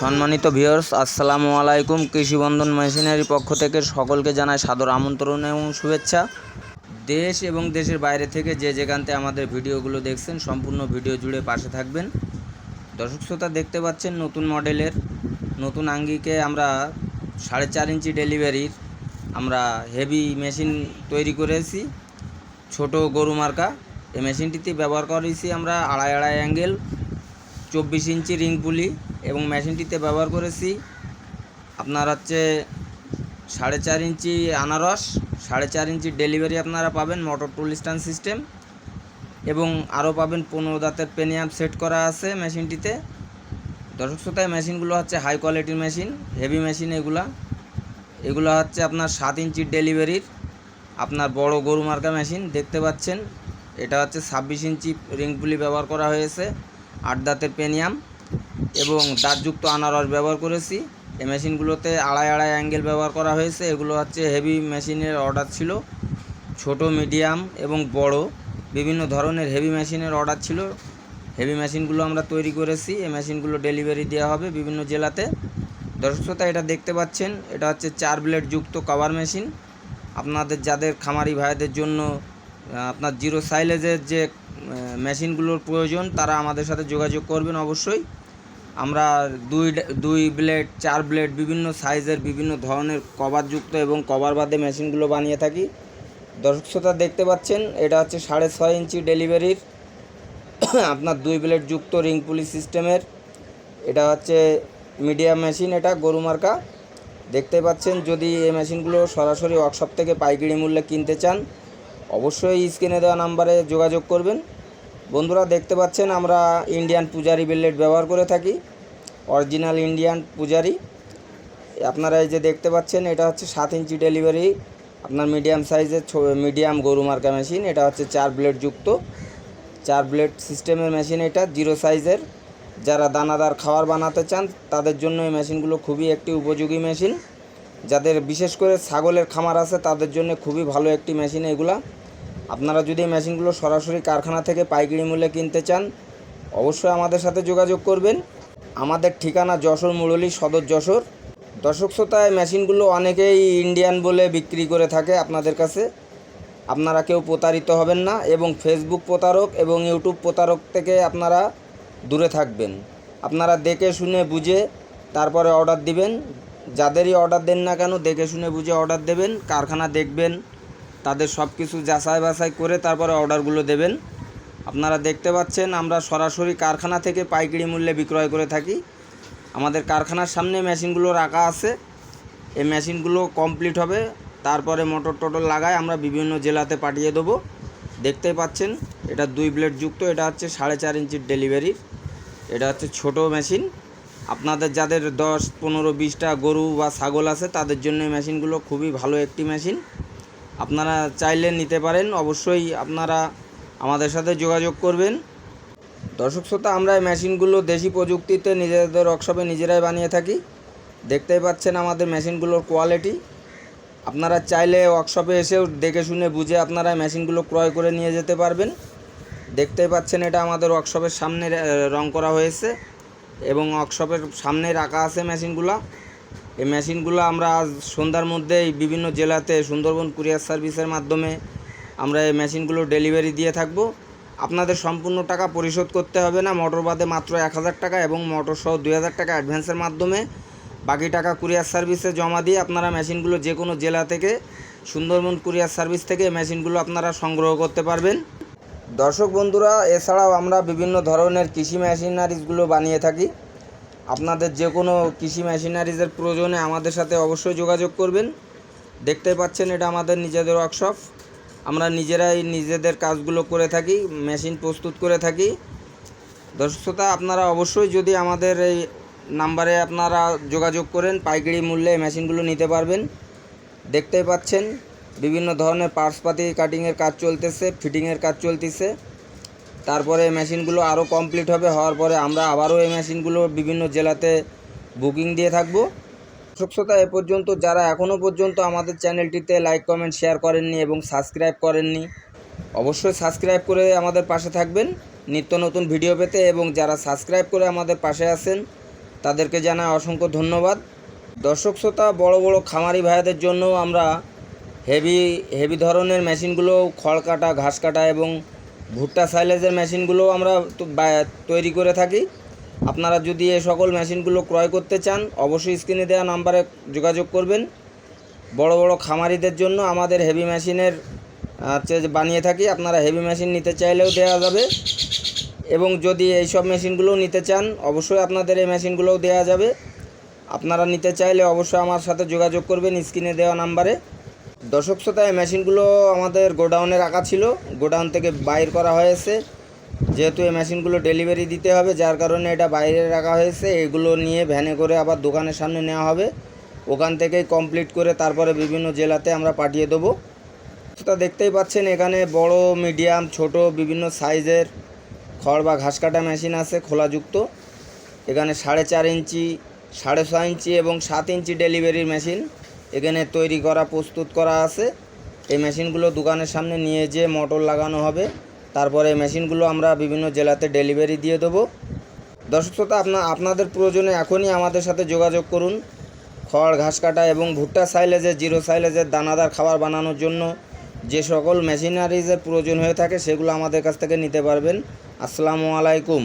সম্মানিত ভিউয়ার্স, আসসালামু আলাইকুম। কৃষি বন্ধন মেশিনারি পক্ষ থেকে সকলকে জানাই সাদর আমন্ত্রণ এবং শুভেচ্ছা। দেশ এবং দেশের বাইরে থেকে যে যেখানতে আমাদের ভিডিওগুলো দেখছেন, সম্পূর্ণ ভিডিও জুড়ে পাশে থাকবেন। দর্শক শ্রোতা দেখতে পাচ্ছেন নতুন মডেলের, নতুন আঙ্গিকে আমরা সাড়ে চার ইঞ্চি ডেলিভারির আমরা হেভি মেশিন তৈরি করেছি। ছোট গরু মার্কা। এই মেশিনটিতে ব্যবহার করেছি আমরা আড়াই আড়াই অ্যাঙ্গেল, চব্বিশ ইঞ্চি রিং পুলি। এবং মেশিনটিতে ব্যবহার করেছি। আপনার হচ্ছে সাড়ে চার ইঞ্চি আনারস, সাড়ে চার ইঞ্চি ডেলিভারি আপনারা পাবেন মোটর টুল স্ট্যান্ড সিস্টেম এবং আরও পাবেন পনেরো দাঁতের পেনিয়াম সেট করা আছে মেশিনটিতে। দর্শক শ্রোতায় মেশিনগুলো হচ্ছে হাই কোয়ালিটির মেশিন হেভি মেশিন এগুলা। এগুলো হচ্ছে আপনার সাত ইঞ্চির ডেলিভারির আপনার বড় গরু মার্কা মেশিন, দেখতে পাচ্ছেন। এটা হচ্ছে ছাব্বিশ ইঞ্চি রিং পুলি ব্যবহার করা হয়েছে, আট দাঁতের পেনিয়াম এবং দাঁতযুক্ত আনারস ব্যবহার করেছি। এই মেশিনগুলোতে আড়াই আড়াই অ্যাঙ্গেল ব্যবহার করা হয়েছে। এগুলো হচ্ছে হেভি মেশিনের অর্ডার ছিল। ছোট, মিডিয়াম এবং বড়। বিভিন্ন ধরনের হেভি মেশিনের অর্ডার ছিল। হেভি মেশিনগুলো আমরা তৈরি করেছি। এই মেশিনগুলো ডেলিভারি দেওয়া হবে বিভিন্ন জেলাতে। দর্শক শ্রোতা, এটা দেখতে পাচ্ছেন, এটা হচ্ছে চার ব্লেড যুক্ত কভার মেশিন। আপনাদের, যাদের খামারি ভাইদের জন্য আপনার জিরো সাইলেজের যে মেশিনগুলোর প্রয়োজন, তারা আমাদের সাথে যোগাযোগ করবেন অবশ্যই। আমরা দুই দুই ব্লেড চার ব্লেড বিভিন্ন সাইজের বিভিন্ন ধরনের কভারযুক্ত এবং কভার বাদে মেশিনগুলো বানিয়ে থাকি। দর্শক শ্রোতা দেখতে পাচ্ছেন, এটা হচ্ছে সাড়ে ছয় ইঞ্চি ডেলিভারির আপনার দুই ব্লেড যুক্ত রিং পুলি সিস্টেমের এটা হচ্ছে মিডিয়াম মেশিন এটা গরু মার্কা। দেখতে পাচ্ছেন, যদি এই মেশিনগুলো সরাসরি ওয়ার্কশপ থেকে পাইকারি মূল্যে কিনতে চান, অবশ্যই স্ক্রিনে দেওয়া নাম্বারে যোগাযোগ করবেন। বন্ধুরা দেখতে পাচ্ছেন, আমরা ইন্ডিয়ান পূজারি বেলেট ব্যবহার করে থাকি। অরিজিনাল ইন্ডিয়ান পূজারি আপনারা এই যে দেখতে পাচ্ছেন, এটা হচ্ছে সাত ইঞ্চি ডেলিভারি আপনার মিডিয়াম সাইজের মিডিয়াম গরু মার্কা মেশিন এটা হচ্ছে চার ব্লেড যুক্ত। চার ব্লেড সিস্টেমের মেশিন এটা জিরো সাইজের যারা দানাদার খাবার বানাতে চান, তাদের জন্য এই মেশিনগুলো খুবই একটি উপযোগী মেশিন যাদের বিশেষ করে ছাগলের খামার আছে, তাদের জন্য খুবই ভালো একটি মেশিন এগুলা। আপনারা যদি এই মেশিনগুলো সরাসরি কারখানা থেকে পাইকারি মূল্যে কিনতে চান, অবশ্যই আমাদের সাথে যোগাযোগ করবেন। আমাদের ঠিকানা যশোর মুরলী সদর যশোর। দর্শক শ্রোতায় মেশিনগুলো অনেকেই ইন্ডিয়ান বলে বিক্রি করে থাকে আপনাদের কাছে। আপনারা কেউ প্রতারিত হবেন না এবং ফেসবুক প্রতারক এবং ইউটিউব প্রতারক থেকে আপনারা দূরে থাকবেন। আপনারা দেখে শুনে বুঝে তারপরে অর্ডার দিবেন। যাদেরই অর্ডার দেন না কেন, দেখে শুনে বুঝে অর্ডার দেবেন। কারখানা দেখবেন। তাদের সব কিছু যাচাই বাছাই করে তারপরে অর্ডারগুলো দেবেন। আপনারা দেখতে পাচ্ছেন, আমরা সরাসরি কারখানা থেকে পাইকারি মূল্যে বিক্রয় করে থাকি। আমাদের কারখানার সামনে মেশিনগুলো রাখা আছে। এই মেশিনগুলো কমপ্লিট হবে। তারপরে মোটর টোটর লাগায় আমরা বিভিন্ন জেলাতে পাঠিয়ে দেবো। দেখতেই পাচ্ছেন, এটা দুই ব্লেড যুক্ত, এটা হচ্ছে সাড়ে চার ইঞ্চির ডেলিভারির এটা হচ্ছে ছোট মেশিন। আপনাদের যাদের দশ, পনেরো, বিশটা গরু বা ছাগল আছে, তাদের জন্য মেশিনগুলো খুবই ভালো একটি মেশিন। আপনারা চাইলে নিতে পারেন, অবশ্যই আপনারা আমাদের সাথে যোগাযোগ করবেন। দর্শক শ্রোতা, আমরা এই মেশিনগুলো দেশি প্রযুক্তিতে নিজেদের ওয়ার্কশপে নিজেরাই বানিয়ে থাকি। দেখতেই পাচ্ছেন আমাদের মেশিনগুলোর কোয়ালিটি আপনারা চাইলে ওয়ার্কশপে এসেও দেখে শুনে বুঝে আপনারা মেশিনগুলো ক্রয় করে নিয়ে যেতে পারবেন। দেখতেই পাচ্ছেন এটা আমাদের ওয়ার্কশপের সামনে রং করা হয়েছে এবং ওয়ার্কশপের সামনে রাখা আছে মেশিনগুলো। এই মেশিনগুলো আমরা আজ সন্ধ্যার মধ্যেই বিভিন্ন জেলাতে সুন্দরবন কুরিয়ার সার্ভিসের মাধ্যমে আমরা এই মেশিনগুলো ডেলিভারি দিয়ে থাকব। আপনাদের সম্পূর্ণ টাকা পরিশোধ করতে হবে না, মোটর বাদে মাত্র এক হাজার টাকা এবং মোটর সহ দুই হাজার টাকা অ্যাডভান্সের মাধ্যমে বাকি টাকা কুরিয়ার সার্ভিসে জমা দিয়ে আপনারা মেশিনগুলো যে কোনো জেলা থেকে, সুন্দরবন কুরিয়ার সার্ভিস থেকে মেশিনগুলো আপনারা সংগ্রহ করতে পারবেন। দর্শক বন্ধুরা, এছাড়াও আমরা বিভিন্ন ধরনের কৃষি মেশিনারিজগুলো বানিয়ে থাকি। আপনাদের যে কোনো কৃষি মেশিনারিজের প্রয়োজনে আমাদের সাথে অবশ্যই যোগাযোগ করবেন। দেখতে পাচ্ছেন এটা আমাদের নিজেদের ওয়ার্কশপ আমরা নিজেরাই নিজেদের কাজগুলো করে থাকি, মেশিন প্রস্তুত করে থাকি। দর্শক শ্রোতা, আপনারা অবশ্যই যদি আমাদের এই নাম্বারে আপনারা যোগাযোগ করেন, পাইকারি মূল্যে মেশিনগুলো নিতে পারবেন। দেখতেই পাচ্ছেন, বিভিন্ন ধরনের পার্টসপাতি কাটিংয়ের কাজ চলতেছে ফিটিংয়ের কাজ চলতেছে। তারপরে এই মেশিনগুলো আরও কমপ্লিট হবে, হওয়ার পরে আমরা আবারও এই মেশিনগুলো বিভিন্ন জেলাতে বুকিং দিয়ে থাকব। শ্রোতা, এ পর্যন্ত যারা এখনও পর্যন্ত আমাদের চ্যানেলটিতে লাইক কমেন্ট শেয়ার করেননি এবং সাবস্ক্রাইব করেননি, অবশ্যই সাবস্ক্রাইব করে আমাদের পাশে থাকবেন। নিত্য নতুন ভিডিও পেতে এবং যারা সাবস্ক্রাইব করে আমাদের পাশে আছেন, তাদেরকে জানাই অসংখ্য ধন্যবাদ। দর্শক শ্রোতা, বড় বড় খামারি ভাইদের জন্য আমরা হেভি হেভি ধরনের মেশিনগুলো, খড় কাটা, ঘাস কাটা এবং ভুট্টা সাইলেজের মেশিনগুলো আমরা তৈরি করে থাকি। আপনারা যদি এই সকল মেশিনগুলো ক্রয় করতে চান, অবশ্যই স্ক্রিনে দেওয়া নাম্বারে যোগাযোগ করবেন। বড় বড় খামারিদের জন্য আমাদের হেভি মেশিনের হচ্ছে বানিয়ে থাকি। আপনারা হেভি মেশিন নিতে চাইলেও দেওয়া যাবে। এবং যদি এই সব মেশিনগুলো নিতে চান, অবশ্যই আপনাদের এই মেশিনগুলোও দেওয়া যাবে। আপনারা নিতে চাইলে অবশ্যই আমার সাথে যোগাযোগ করবেন স্ক্রিনে দেওয়া নাম্বারে। দর্শক শ্রোতা, এই মেশিনগুলো আমাদের গোডাউনে রাখা ছিল। গোডাউন থেকে বাইর করা হয়েছে। যেহেতু এই মেশিনগুলো ডেলিভারি দিতে হবে, যার কারণে এটা বাইরে রাখা হয়েছে। এগুলো নিয়ে ভ্যানে করে আবার দোকানের সামনে নেওয়া হবে। ওখান থেকেই কমপ্লিট করে তারপরে বিভিন্ন জেলাতে আমরা পাঠিয়ে দেবো। তা দেখতেই পাচ্ছেন, এখানে বড়, মিডিয়াম, ছোট, বিভিন্ন সাইজের খড় বা ঘাস কাটা মেশিন আছে, খোলাযুক্ত। এখানে সাড়ে চার ইঞ্চি, সাড়ে ছয় ইঞ্চি এবং সাত ইঞ্চি ডেলিভারির মেশিন। এখানে তৈরি করা, প্রস্তুত করা আছে। এই মেশিনগুলো দোকানের সামনে নিয়ে যেয়ে মোটর লাগানো হবে। তারপরে এই মেশিনগুলো আমরা বিভিন্ন জেলাতে ডেলিভারি দিয়ে দেবো। দর্শক শ্রোতা, আপনা আপনাদের প্রয়োজনে এখনই আমাদের সাথে যোগাযোগ করুন। খড়, ঘাস কাটা এবং ভুট্টা সাইলেজের জিরো সাইলেজের দানাদার খাবার বানানোর জন্য যে সকল মেশিনারিজের প্রয়োজন হয়ে থাকে, সেগুলো আমাদের কাছ থেকে নিতে পারবেন। আসসালামু আলাইকুম।